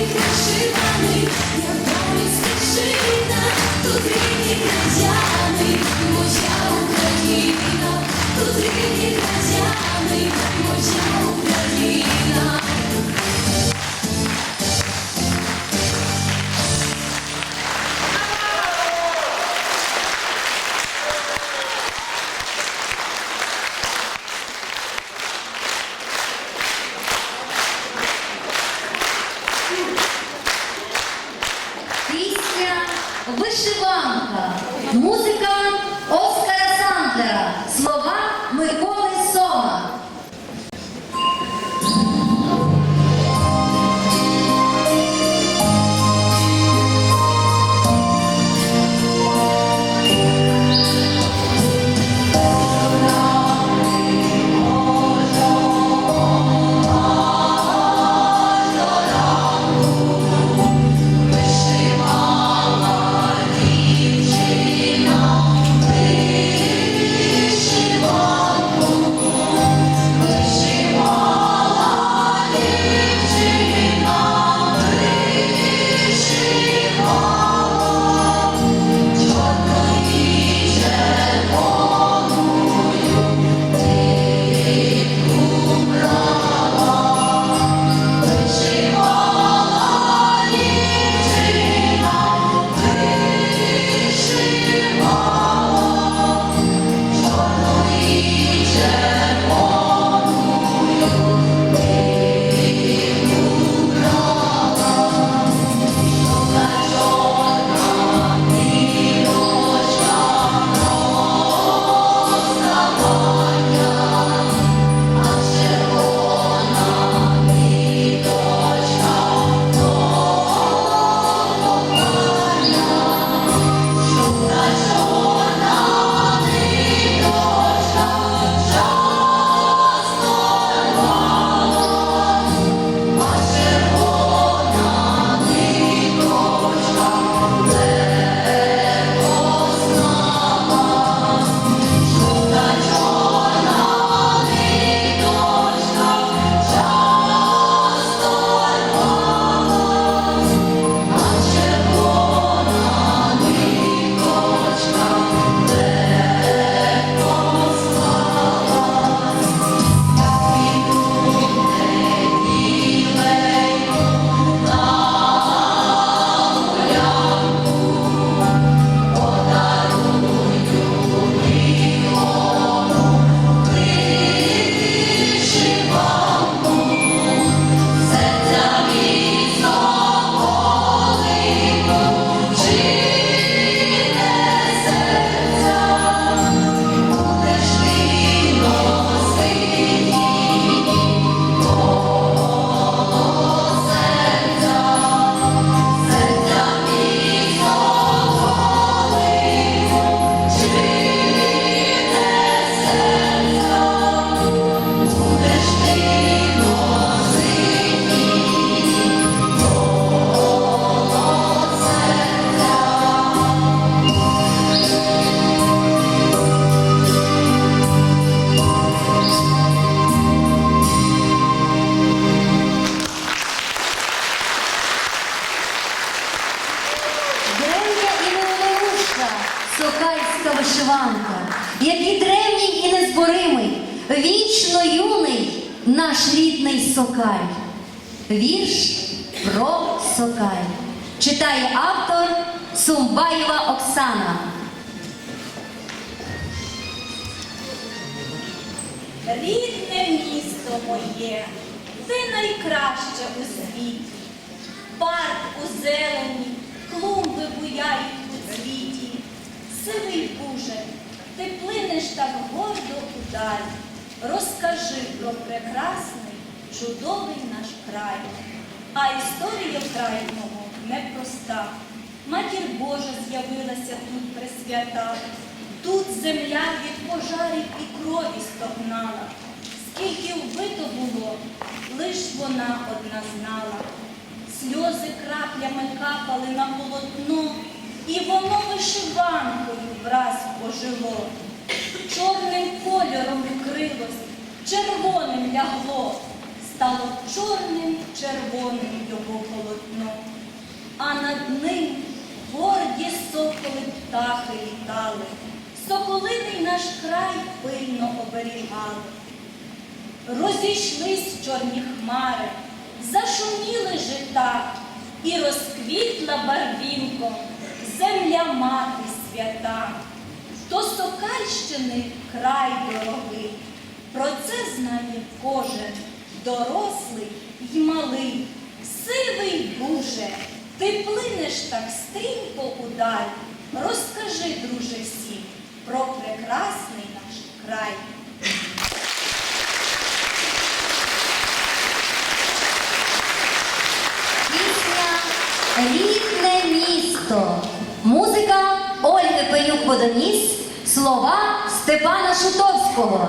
Sim, сокальська вишиванка, який древній і незборимий, вічно юний наш рідний сокаль. Вірш про сокаль. Читає автор Сумбаєва Оксана. Рідне місто моє, ти найкраще у світі. Парк у зелені, клумби буяють. Сивий Буже, ти плинеш так гордо удаль. Розкажи про прекрасний, чудовий наш край. А історія краю мого непроста. Матір Божа з'явилася тут пресвята. Тут земля від пожарів і крові стогнала. Скільки вбито було, лиш вона одна знала. Сльози краплями капали на полотно, і воно вишиванкою враз пожило. Чорним кольором вкрилось, червоним лягло. стало чорним червоним його полотно, а над ним горді соколи птахи літали, соколиний наш край пильно оберігали. Розійшлись чорні хмари, зашуміли жита, і розквітла барвінком земля мати свята. До Сокальщини край дорогий, про це знає кожен, дорослий й малий, сивий дуже, ти плинеш так стрімко удаль. Розкажи, друже, всім про прекрасний наш край. Рідне місто. Музика Ольги Пенюк Водоніс. Слова Степана Шутовського.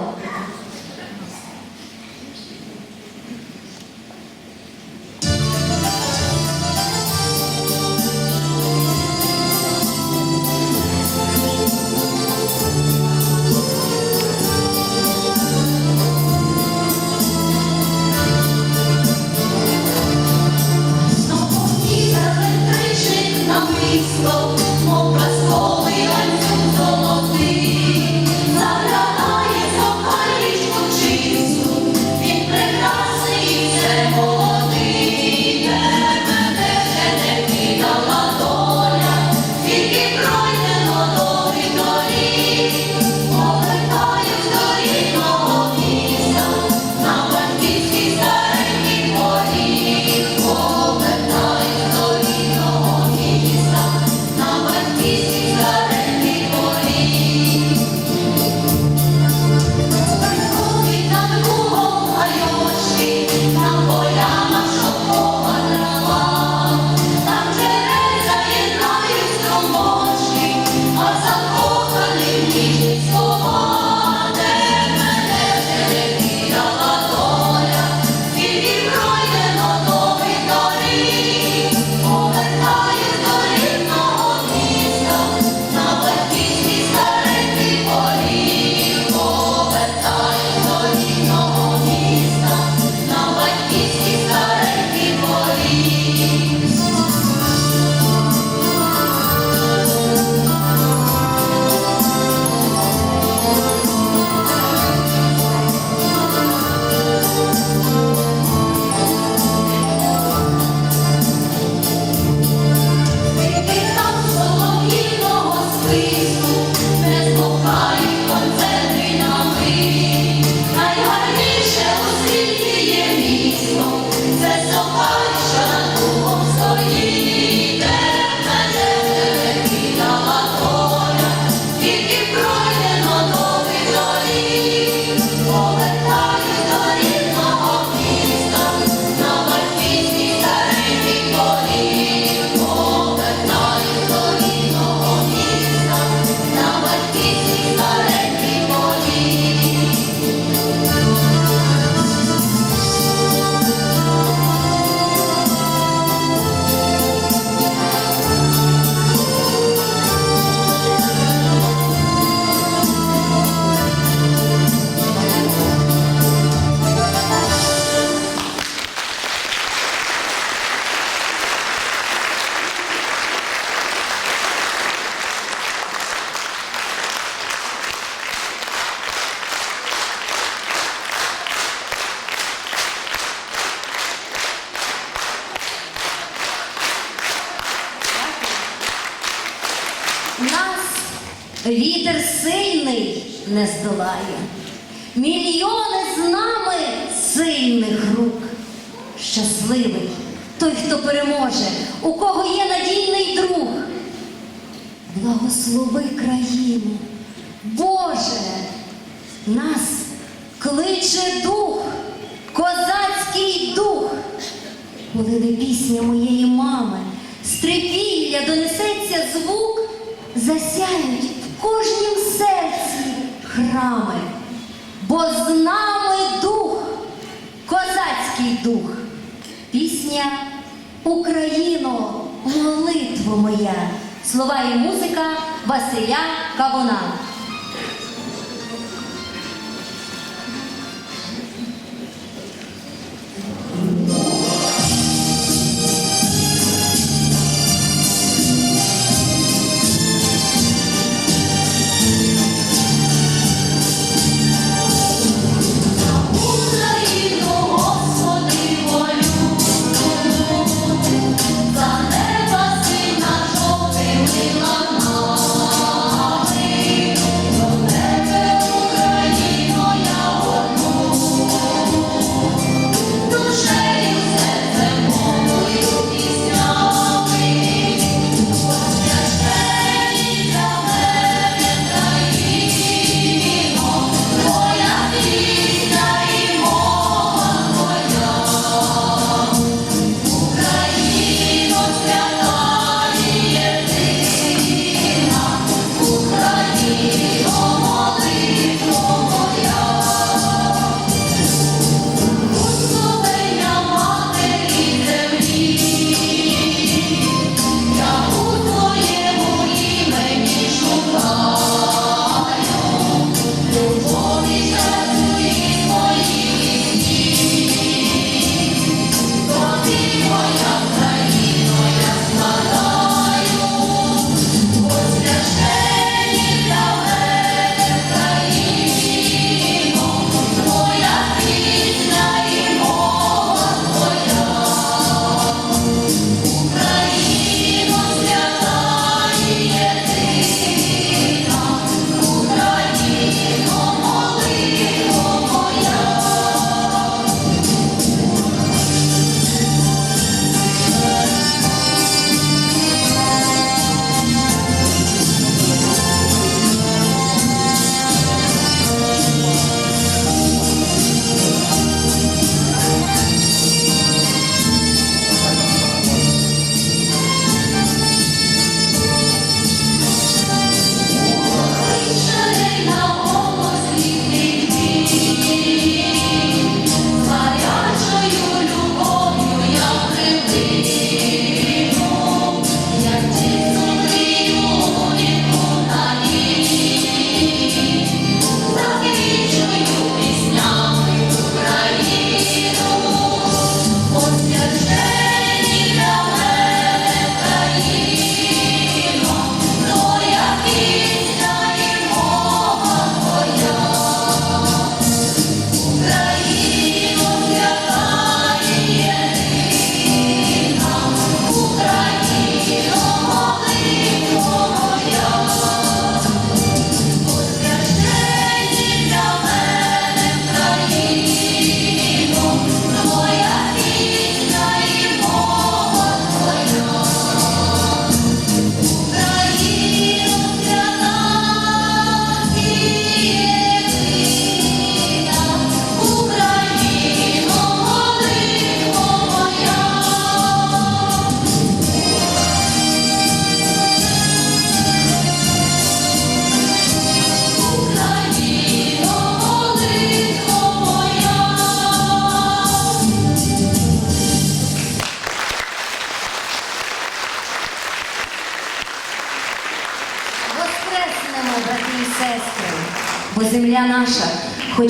Той, хто переможе, у кого є надійний друг. Благослови країну, Боже, нас кличе дух, козацький дух. Коли не пісня моєї мами, стрипілля донесеться звук, засяють в кожнім серці храми, бо з нами дух, козацький дух, пісня Україно, молитво моя, слова і музика Василя Кавуна.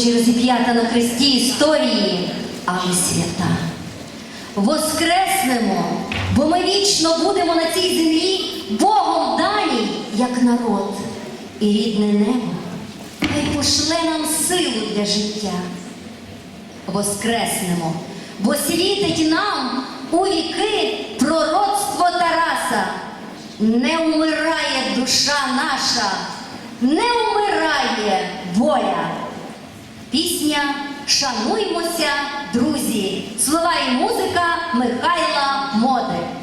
Хоч і розіп'ята на хресті історії, але свята. Воскреснемо, бо ми вічно будемо на цій землі Богом дані, як народ, і рідне небо. Хай пошле нам силу для життя. Воскреснемо, бо світить нам у віки пророцтво Тараса. Не вмирає душа наша, не вмирає воля. Пісня Шануймося, друзі. Слова і музика Михайла Моди.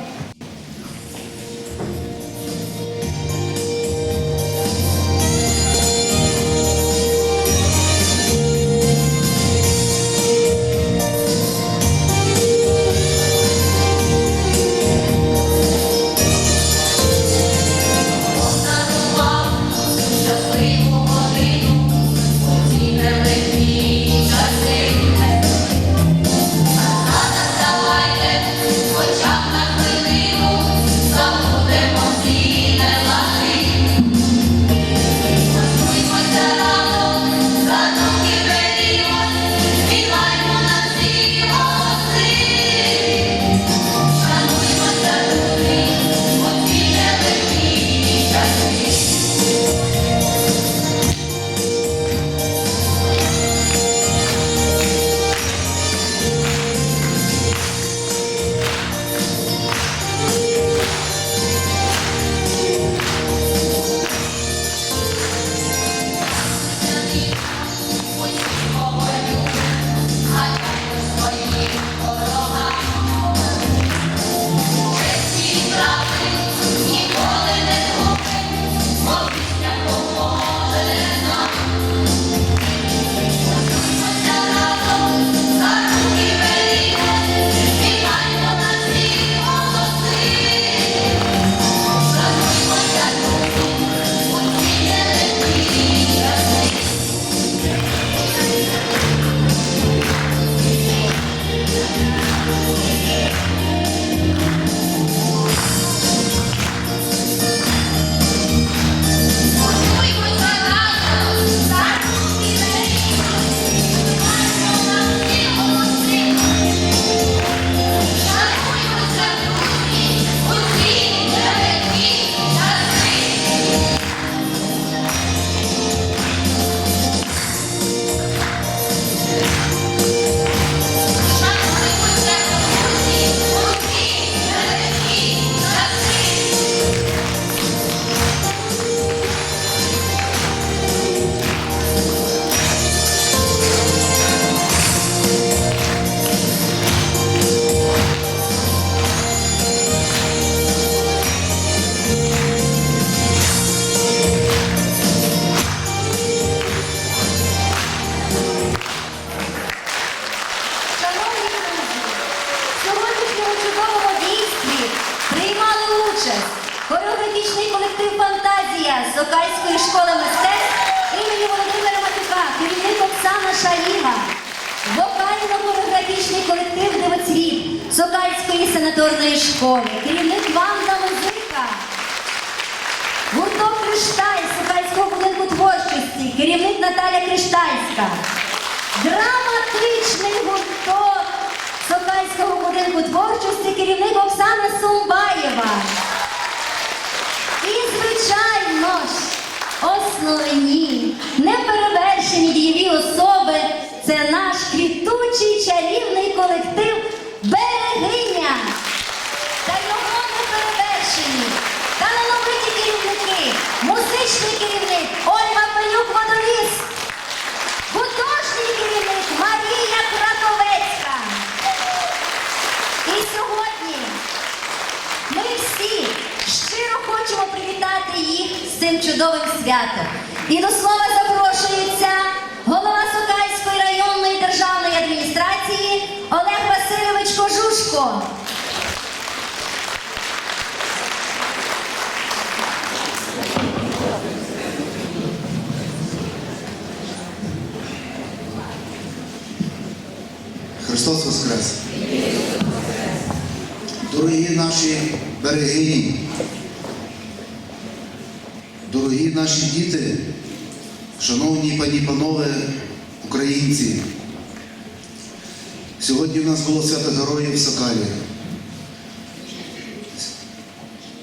Хореографічний колектив Фантазія Сокальської школи мистецтв імені Володимира Матюка, керівник Оксана Шаліга, вокально-хореографічний колектив Дивоцвіт Сокальської санаторної школи, керівник Ванда Музика, гурток Кришталь Сокальського будинку творчості, керівник Наталя Криштальська. Драматичний гурток Сокальського будинку творчості. Керівник Оксана Сумбаєва. І, звичайно ж, основні, неперевершені дієві особи це наш квітучий чарівний колектив Берегиня та його неперевершені. Талановиті керівники, музичний керівник Ольга Пенюк Водоліз. Художній керівник Марія Краковецька. І сьогодні ми всі щиро хочемо привітати їх з цим чудовим святом. І до слова запрошується голова Сокальської районної державної адміністрації Олег Васильович Кожушко. Христос Воскрес! Дорогі наші берегині, дорогі наші діти, шановні пані панове, українці, сьогодні в нас було свято героїв в Сокалі.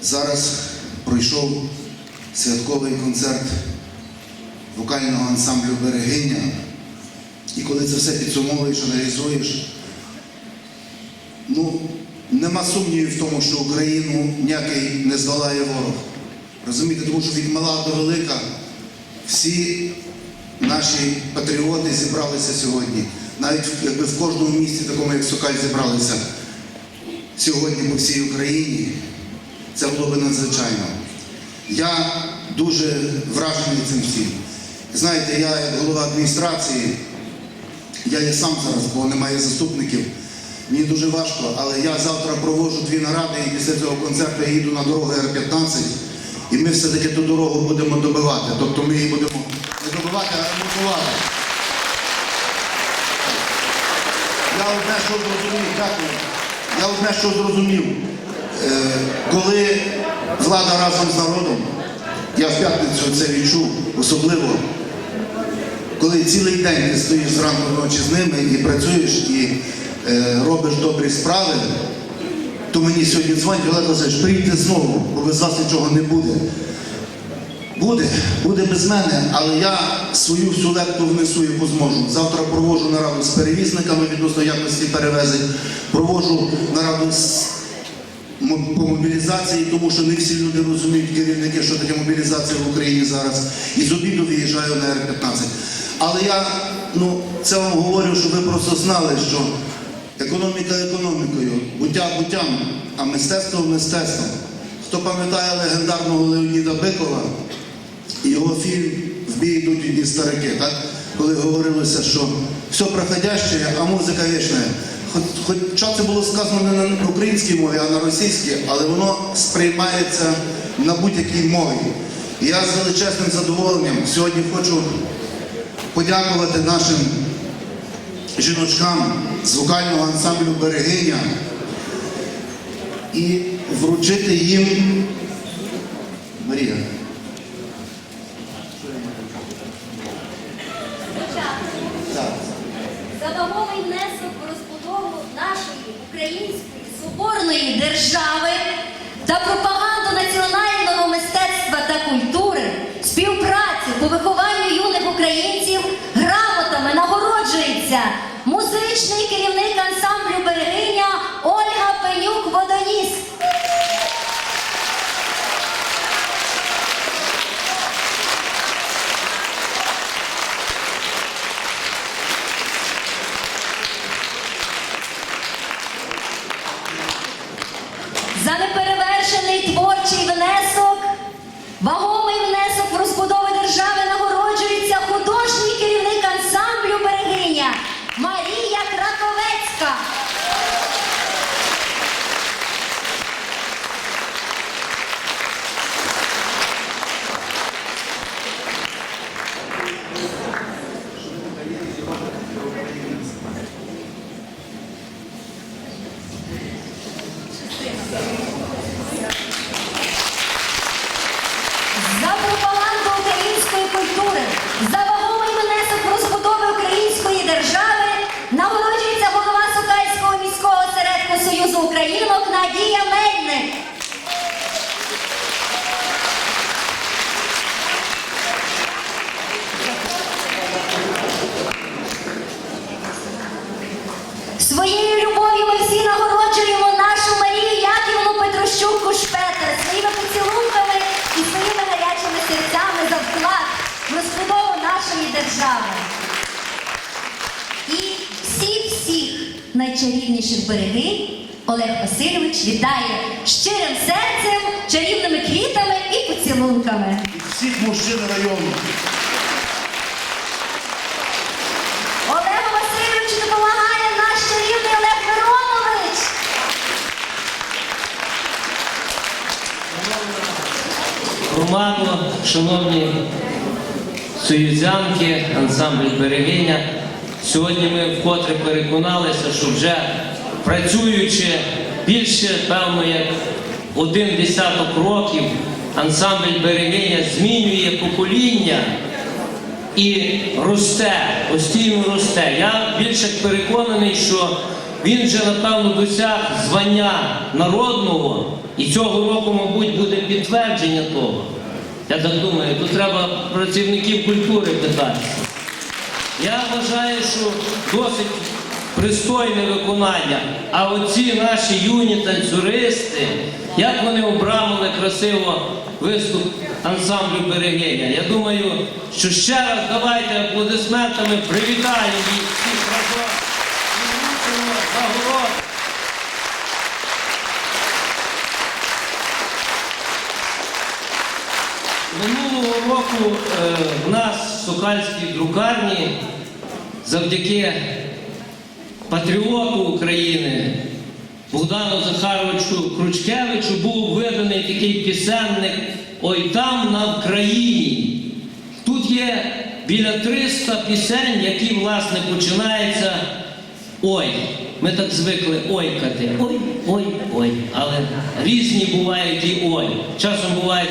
Зараз пройшов святковий концерт вокального ансамблю Берегиня. І коли це все підсумовуєш, аналізуєш, ну, нема сумнівів в тому, що Україну ніякий не здолає ворог. Розумієте, тому що від мала до велика всі наші патріоти зібралися сьогодні. Навіть якби в кожному місті, такому як Сокаль, зібралися сьогодні по всій Україні, це було би надзвичайно. Я дуже вражений цим всім. Знаєте, я як голова адміністрації, я є сам зараз, бо немає заступників. Мені дуже важко, але я завтра проводжу дві наради і після цього концерту я їду на дорогу Р-15, і ми все-таки ту дорогу будемо добивати. Тобто ми її будемо не добивати, а ремонтувати. Я одне, що зрозумів, дякую. Я одне, що зрозумів, Е, коли влада разом з народом, я в п'ятницю це відчув особливо, коли цілий день ти стоїш зранку ночі з ними і працюєш і е, робиш добрі справи, то мені сьогодні дзвонять, Олег Васильович, прийдьте знову, бо без вас нічого не буде. Буде, буде без мене, але я свою всю лепту внесу, яку зможу. Завтра проводжу нараду з перевізниками відносно якості перевезень, проводжу нараду з по мобілізації, тому що не всі люди розуміють керівники, що таке мобілізація в Україні зараз. І з обіду виїжджаю на Р-15. Але я ну, це вам говорю, щоб ви просто знали, що економіка економікою, буття буттям, а мистецтво мистецтвом. Хто пам'ятає легендарного Леоніда Бикова, і його фільм В бій йдуть одні старики, так? коли говорилося, що все проходяще, а музика вічна. Хоча це було сказано не на українській мові, а на російській, але воно сприймається на будь-якій мові. І я з величезним задоволенням сьогодні хочу подякувати нашим жіночкам з вокального ансамблю Берегиня і вручити їм Марія. Так. За вагомий внесок у розбудову нашої української соборної держави та пропаганду національного мистецтва та культури, співпрацю по вихованню юних українців грамотами нагороджується музичний керівник ансамблю берегиня Ольга Пенюк Водоніс. За неперевершений творчий внесок, вагомий внесок в розбудову держави нагороджується художній керівник ансамблю берегиня Марія Краковецька. За пропаганду української культури, за вагомий внесок в розбудови української держави нагороджується голова Сокальського міського осередку Союзу Українок Надія Мельник. Своєю любов'ю ми всі нагороджуємо нашу Марію Яківну Петрощук Кушпетер своїми поцілунками і своїми гарячими серцями за вклад в розбудову нашої держави. І всіх-всіх найчарівніших берегинь Олег Васильович вітає щирим серцем, чарівними квітами і поцілунками. Всіх мужчин району. Олегу Васильовичу допомагає наш чарівний Олег Миронович. громаду, шановні союзянки, ансамбль берегиня. Сьогодні ми вкотре переконалися, що вже працюючи більше, певно, як один десяток років, ансамбль берегиня змінює покоління і росте, постійно росте. Я більше переконаний, що він вже напевно досяг звання народного, і цього року, мабуть, буде підтвердження того. Я так думаю, тут треба працівників культури питатися. Я вважаю, що досить пристойне виконання. А оці наші юні танцюристи, як вони обрамили красиво виступ ансамблю Берегиня. Я думаю, що ще раз давайте аплодисментами привітаємо їх всіх разом. Минулого року е, в нас в Сокальській друкарні завдяки патріоту України Богдану Захаровичу Кручкевичу був виданий такий пісенник Ой там на Вкраїні. Тут є біля 300 пісень, які власне починаються ой. Ми так звикли ойкати. Ой, ой, ой. Але різні бувають і ой. Часом бувають